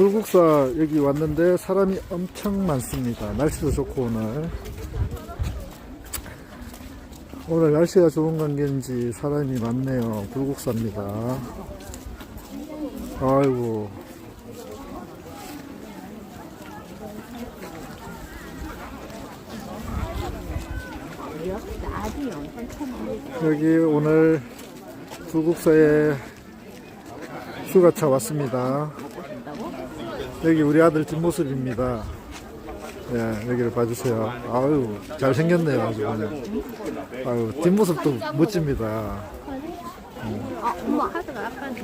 불국사 여기 왔는데 사람이 엄청 많습니다. 날씨도 좋고 오늘. 오늘 날씨가 좋은 관계인지 사람이 많네요. 불국사입니다. 아이고. 여기 오늘 불국사에 휴가차 왔습니다. 여기 우리 아들 뒷모습입니다. 예, 여기를 봐주세요. 아유, 잘생겼네요. 아주 그냥. 아유, 뒷모습도 멋집니다. 아, 엄마 카드가 아빠한테.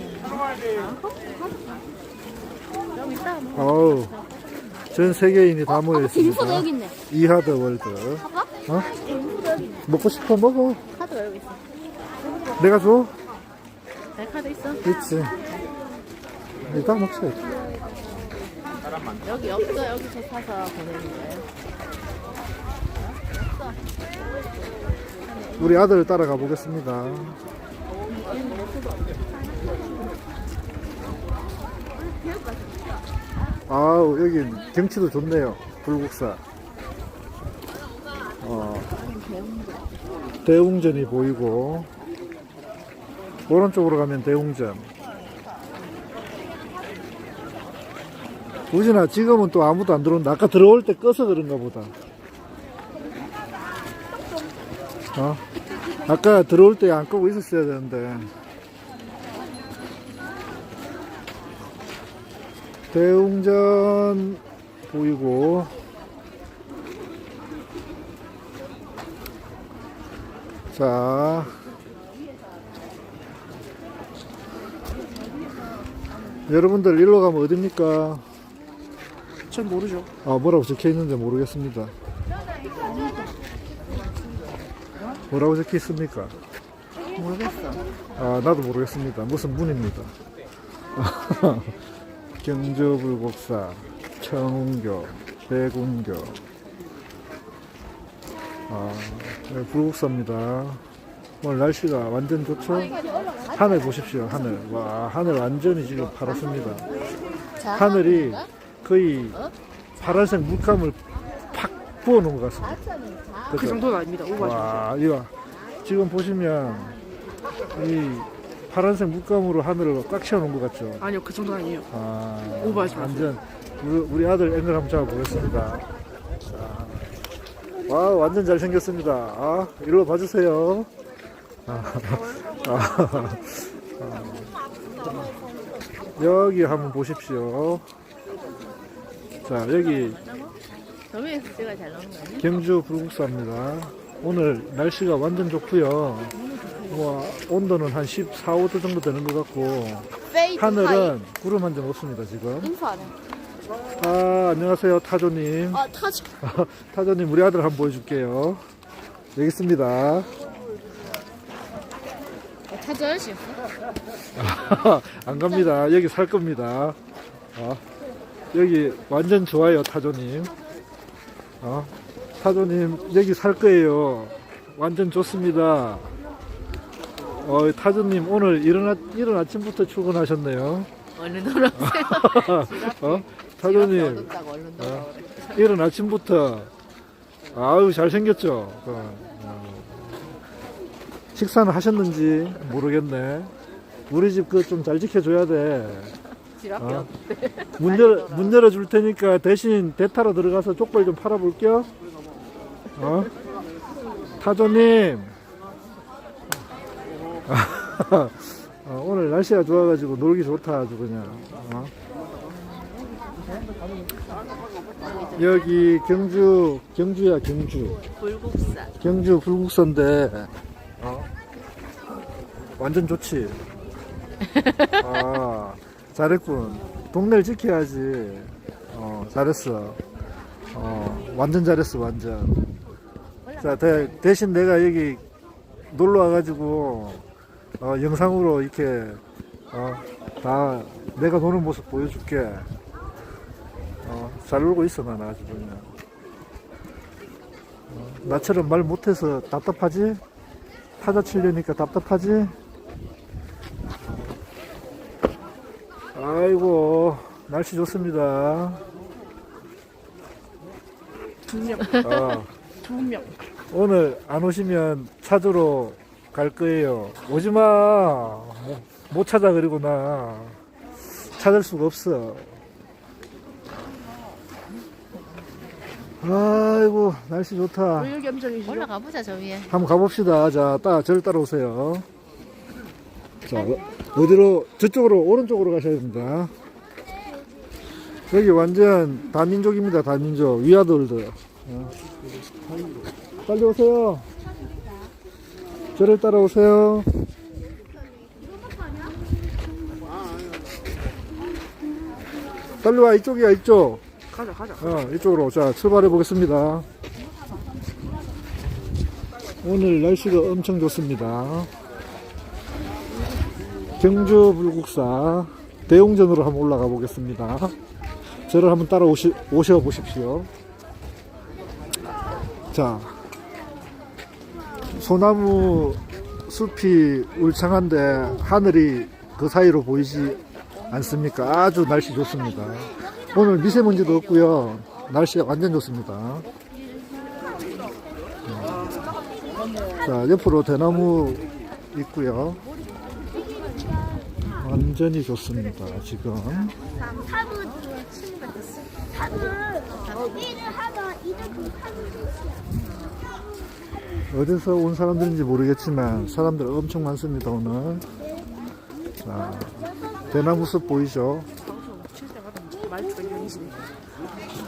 여기 있다. 아우, 전 세계인이 다 모여 있습니다. 여기 있네. 이하드 월드. 봐봐. 어? 여기 있네. 먹고 싶어 먹어. 카드가 여기 있어. 내가 줘? 내 카드 있어. 있지. 일단 먹자. 여기 없어. 여기서 사서 보내는 거예요. 우리 아들을 따라가 보겠습니다. 아우 여기 경치도 좋네요. 불국사. 어, 대웅전이 보이고 오른쪽으로 가면 대웅전. 우진아 지금은 또 아무도 안 들어온다. 아까 들어올 때 꺼서 그런가 보다. 어? 아까 들어올 때 안 끄고 있었어야 되는데. 대웅전 보이고. 자. 여러분들 일로 가면 어딥니까? 전 모르죠. 아, 뭐라고 적혀 있는지 모르겠습니다. 뭐라고 적혀 있습니까? 모르겠어. 아, 나도 모르겠습니다. 무슨 문입니다. 경주불국사, 청운교, 대군교. 아, 네, 불국사입니다. 오늘 날씨가 완전 좋죠? 하늘 보십시오, 하늘. 와, 하늘 완전히 지금 파랗습니다. 하늘이 거의 파란색 물감을 팍 부어 놓은 것 같습니다. 그 그죠? 정도는 아닙니다. 와, 이거 지금 보시면 이 파란색 물감으로 하늘을 꽉 채워 놓은 것 같죠? 아니요, 그 정도는 아니에요. 아, 오버하지 마세요. 완전 우리, 우리 아들 앵글 한번 잡아보겠습니다. 자, 와, 완전 잘 생겼습니다. 아, 일로 봐주세요. 아, 아, 아. 여기 한번 보십시오. 자, 여기 잘거 아니야? 경주 불국사입니다. 오늘 날씨가 완전 좋고요. 와, 온도는 한 14, 5도 정도 되는 것 같고 하늘은 구름 한 점 없습니다 지금. 아 안녕하세요 타조님. 아. 타조님 우리 아들 한번 보여줄게요. 여기 있습니다. 아저씨. 안 갑니다. 여기 살 겁니다. 어, 여기 완전 좋아요 타조님. 어, 타조님 여기 살 거예요. 완전 좋습니다. 어, 타조님 오늘 아, 이른 아침부터 출근하셨네요. 얼른 돌아오세요. 어? 타조님 돌아오래. 이른 아침부터 아유 잘생겼죠. 어, 어. 식사는 하셨는지 모르겠네. 우리 집 그 좀 잘 지켜줘야 돼. 지갑이 어? 없대. 문 열어 문 열어 줄 테니까 대신 대타로 들어가서 족발 좀 팔아 볼게요. 어? 타조님. 어, 오늘 날씨가 좋아가지고 놀기 좋다 아주 그냥. 어? 여기 경주 경주야 경주 불국사. 경주 불국사인데 어? 완전 좋지. 아 잘했군. 동네를 지켜야지. 어 잘했어. 어 완전 잘했어 완전. 자 대, 대신 내가 여기 놀러 와가지고 어, 영상으로 이렇게 어, 다 내가 노는 모습 보여줄게. 어, 잘 놀고 있어 난 아주 그냥. 어, 나처럼 말 못해서 답답하지? 타자 치려니까 답답하지? 아이고 날씨 좋습니다. 두 명, 어, 두 명. 오늘 안 오시면 찾으러 갈 거예요. 오지 마. 못, 못 찾아 그리고 나 찾을 수가 없어. 아이고 날씨 좋다. 올라가 보자 저 위에. 한번 가봅시다. 자, 따 저를 따라오세요. 자, 어- 어디로 저쪽으로 오른쪽으로 가셔야 됩니다. 여기 완전 다민족입니다. 다민족 위아더월드. 어. 빨리 오세요. 저를 따라오세요. 빨리 와 이쪽이야 이쪽. 가자, 가자. 어, 이쪽으로 자 출발해 보겠습니다. 오늘 날씨가 엄청 좋습니다. 경주 불국사 대웅전으로 한번 올라가 보겠습니다. 저를 한번 따라 오시, 오셔 보십시오. 자, 소나무 숲이 울창한데 하늘이 그 사이로 보이지 않습니까? 아주 날씨 좋습니다. 오늘 미세먼지도 없고요. 날씨가 완전 좋습니다. 음. 자, 옆으로 대나무 있고요. 완전히 좋습니다. 지금 탑은. 탑은 일을 하다 이렇게 어디서 온 사람들인지 모르겠지만 사람들 엄청 많습니다. 오늘. 자, 대나무 숲 보이죠?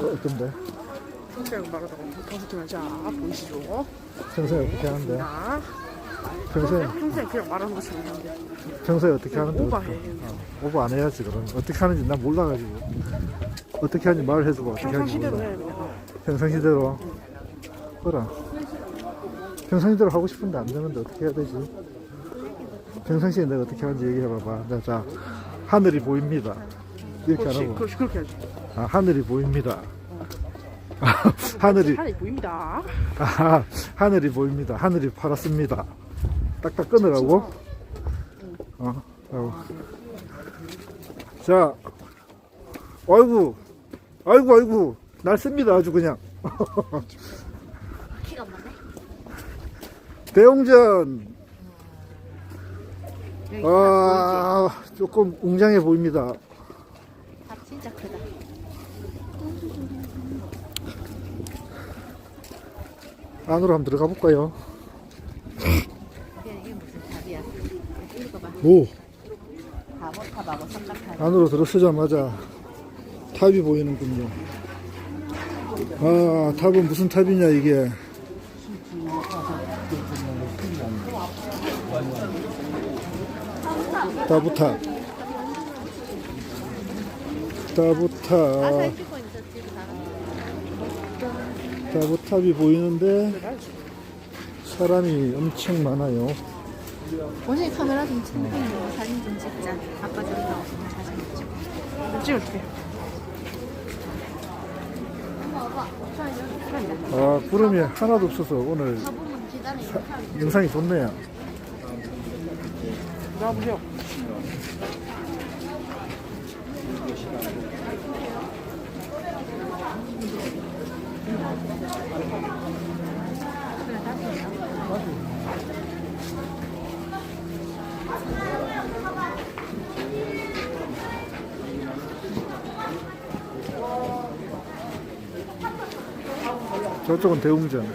어, 어떤데? 평소에 말하다가 보이시죠? 평소에 어떻게 하는데? 나 평소에 평소에 그냥 말하는 것처럼 하는데 평소에 어떻게 하는데? 오버해. 어, 오버 안 해야지 그럼. 어떻게 하는지 난 몰라가지고. 어떻게 하는지 말을 해주고 어떻게 하는지 평상시대로 몰라. 해 그냥. 평상시대로. 그래. 평상시대로 하고 싶은데 안 되는데 어떻게 해야 되지? 평상시에 내가 어떻게 하는지 얘기해봐봐. 자, 자, 하늘이 보입니다. 이렇게 안 그렇지, 하고. 그렇지 그렇게 하지. 아, 하늘이 보입니다. 하늘이, 하늘이 보입니다. 아, 하늘이 보입니다. 하늘이 파랗습니다. 딱딱 끊으라고? 어, 아이고. 자, 아이고, 아이고, 아이고, 날쌘니다. 아주 그냥. 키가 많네. 대웅전, 여기 아, 조금 웅장해 보입니다. 탑, 탑 진짜 크다. 안으로 한번 들어가 볼까요? 이게, 이게 무슨 탑이야? 읽어봐. 오, 바보 탑하고 삼각탑. 안으로 들어서자마자 탑이 보이는군요. 아, 탑은 무슨 탑이냐, 이게. 따부탑. 따부탑. 따부탑이 보이는데 사람이 엄청 많아요. 원장님 카메라 좀 챙기고 사진 좀 찍자. 아까 저기 사진 찍고. 찍어줄게. 아, 구름이 하나도 없어서 오늘 사- 영상이 좋네요. 나와보세요. 저쪽은 대웅전.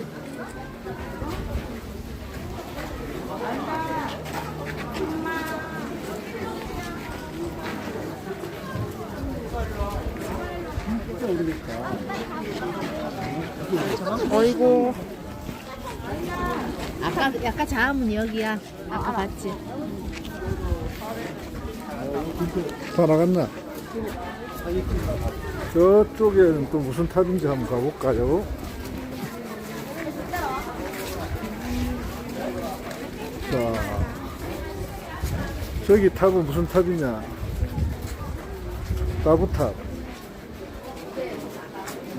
어이구. 아까 약간 자음은 여기야. 아까 봤지? 다 나갔나? 저쪽에는 또 무슨 탑인지 한번 가볼까요? 자, 저기 탑은 무슨 탑이냐? 나부탑.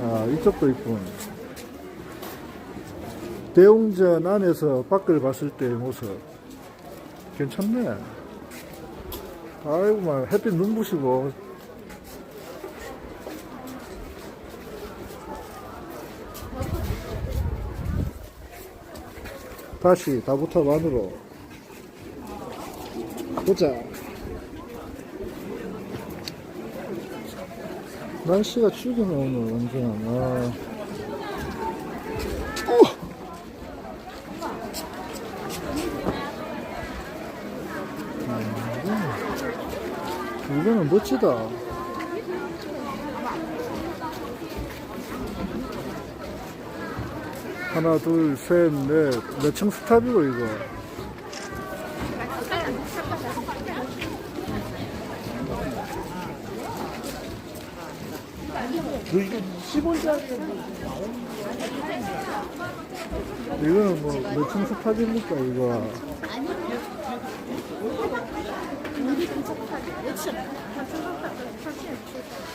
아, 이쪽도 있군. 대웅전 안에서 밖을 봤을 때의 모습. 괜찮네. 아이고, 막 햇빛 눈부시고. 다시 다부탑 안으로. 보자. 날씨가 죽이네 오늘 완전. 아. 이거는 멋지다. 하나, 둘, 셋, 넷. 몇 층 스탑이고, 이거. 이거는 뭐, 몇층 스탑입니까, 이거?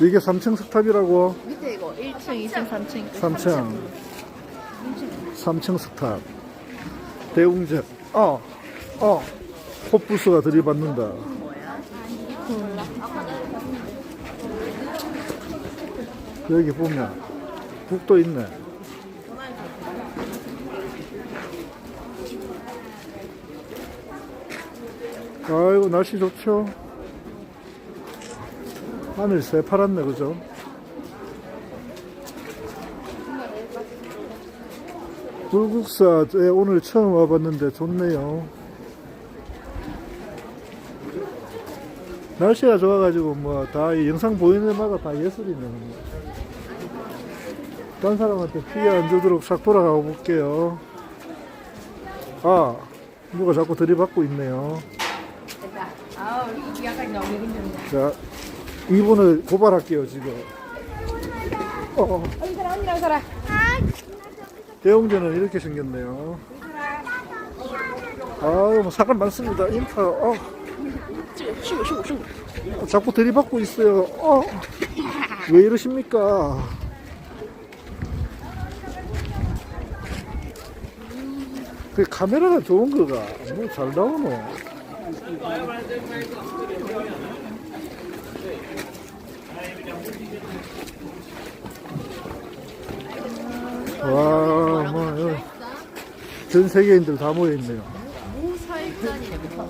이게 3층 스탑이라고? 밑에 이거 1층, 2층, 3층. 3층. 3층 스탑. 대웅전. 어, 어. 코뿔소가 들이받는다. 여기 보면 북도 있네. 아이고 날씨 좋죠. 하늘 새파랗네 그죠? 불국사 에 오늘 처음 와봤는데 좋네요. 날씨가 좋아가지고 뭐 다 영상 보이는 데마다 다 예술이네. 딴 사람한테 피해 안 주도록 싹 돌아가 볼게요. 아, 누가 자꾸 들이받고 있네요. 자, 이분을 고발할게요, 지금. 어, 어. 대웅전은 이렇게 생겼네요. 아유, 뭐 사람 많습니다. 인파, 어. 어, 자꾸 들이받고 있어요. 어. 왜 이러십니까? 그 카메라가 좋은 거가 뭐 잘 나오노. 와, 뭐, 여기 전 세계인들 다 모여있네요. 무설전이네, 무설.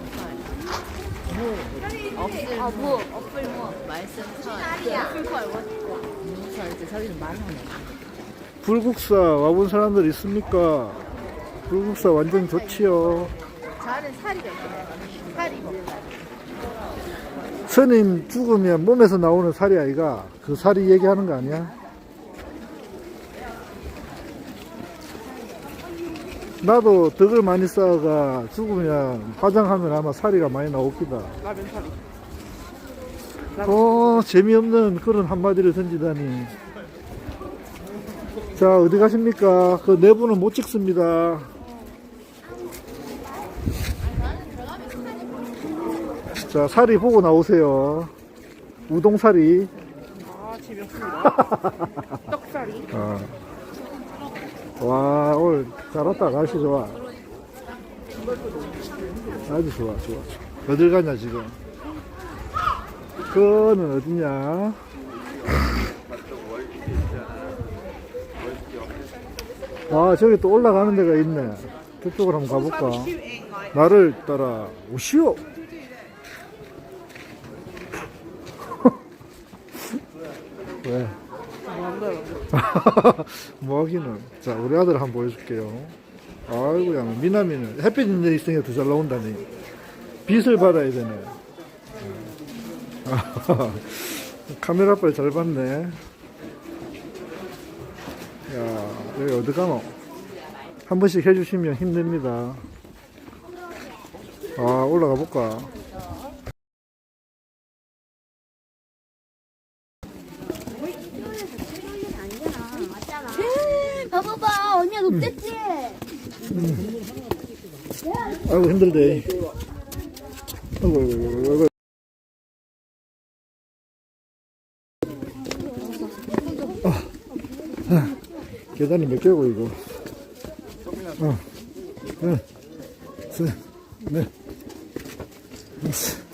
무. 없을 아, 무. 없을 무. 말씀설. 풀펄 무설. 이제 저기는 말하네. 불국사 와본 사람들 있습니까? 불국사 완전 좋지요. 저는 살이 됐네. 살이 먹다. 스님 죽으면 몸에서 나오는 살이 아이가 그 살이 얘기하는 거 아니야? 나도 덕을 많이 쌓아가 죽으면 화장하면 아마 살이가 많이 나옵니다. 라면. 어, 재미없는 그런 한마디를 던지다니. 자, 어디 가십니까? 그 내부는 못 찍습니다. 자, 사리 보고 나오세요. 우동사리. 아, 재미없습니다. 떡사리. 어. 와, 오늘 잘 왔다. 날씨 좋아. 아주 좋아, 좋아. 어딜 가냐, 지금? 그거는 어디냐? 아, 저기 또 올라가는 데가 있네. 그쪽으로 한번 가볼까? 나를 따라 오시오! 왜? 뭐 하기는. 자, 우리 아들 한번 보여줄게요. 아이고야, 미남이는 햇빛 있는 데 있으니까 더 잘 나온다니. 빛을 받아야 되네. 카메라 빨리 잘 봤네. 야, 여기 어디 가노? 한 번씩 해주시면 힘듭니다. 아, 올라가 볼까? 봐봐봐 언니가 높댔지? 아이고, 힘들대. 어이구, 어이구, 어이구. 아, 아, 계단이 몇 개고 이거? 어, 네, 셋, 넷, 다섯.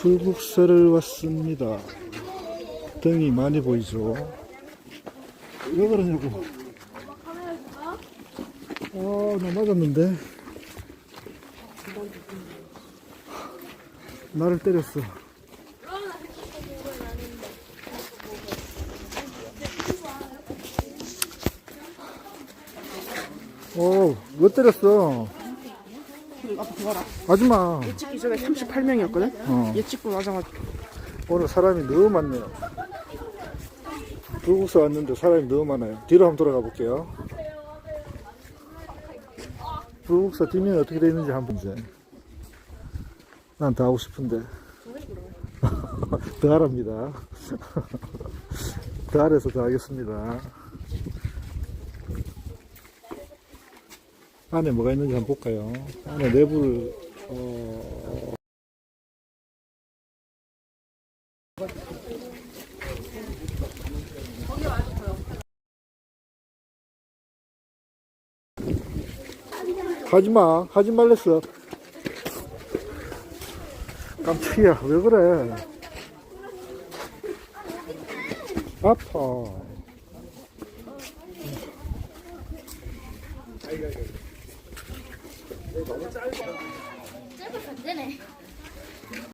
불국사를 왔습니다. 등이 많이 보이죠? 왜 그러냐고. 어, 나 맞았는데. 나를 때렸어. 어, 왜 때렸어? 아빠 그거 알아? 아줌마, 예측기 전에 38명이었거든? 어. 예측고 맞아가지고. 오늘 사람이 너무 많네요. 불국사 왔는데 사람이 너무 많아요. 뒤로 한번 돌아가 볼게요. 불국사 뒷면이 어떻게 되어 있는지 한번 이제. 난더 하고 싶은데. 더 하랍니다. 더 아래서 더 하겠습니다. 안에 뭐가 있는지 한번 볼까요? 안에 내부를, 어, 하지마 하지 말랬어. 깜짝이야 왜 그래? 아파